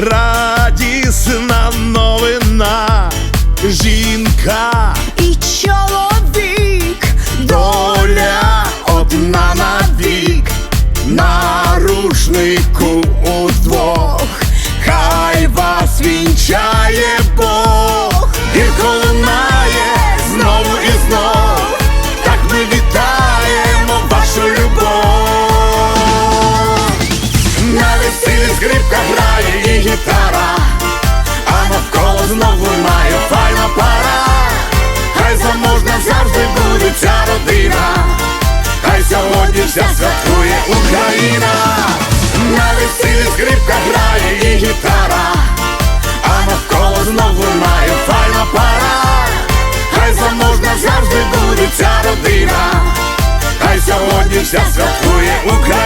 радісна новина, жінка, і чоловік, доля одна навік, на рушнику удвох, хай вас вінчає Бог, гірко лунає знову і знов, так ми вітаємо вашу любов. На весіллі скрипка грає знову лунає файна пара. Хай заможна завжди буде ця родина, хай сьогодні вся святкує Україна. На весіллі скрипка грає і гітара, а навколо знову лунає файна пара. Хай заможна завжди буде ця родина, хай сьогодні вся святкує Україна.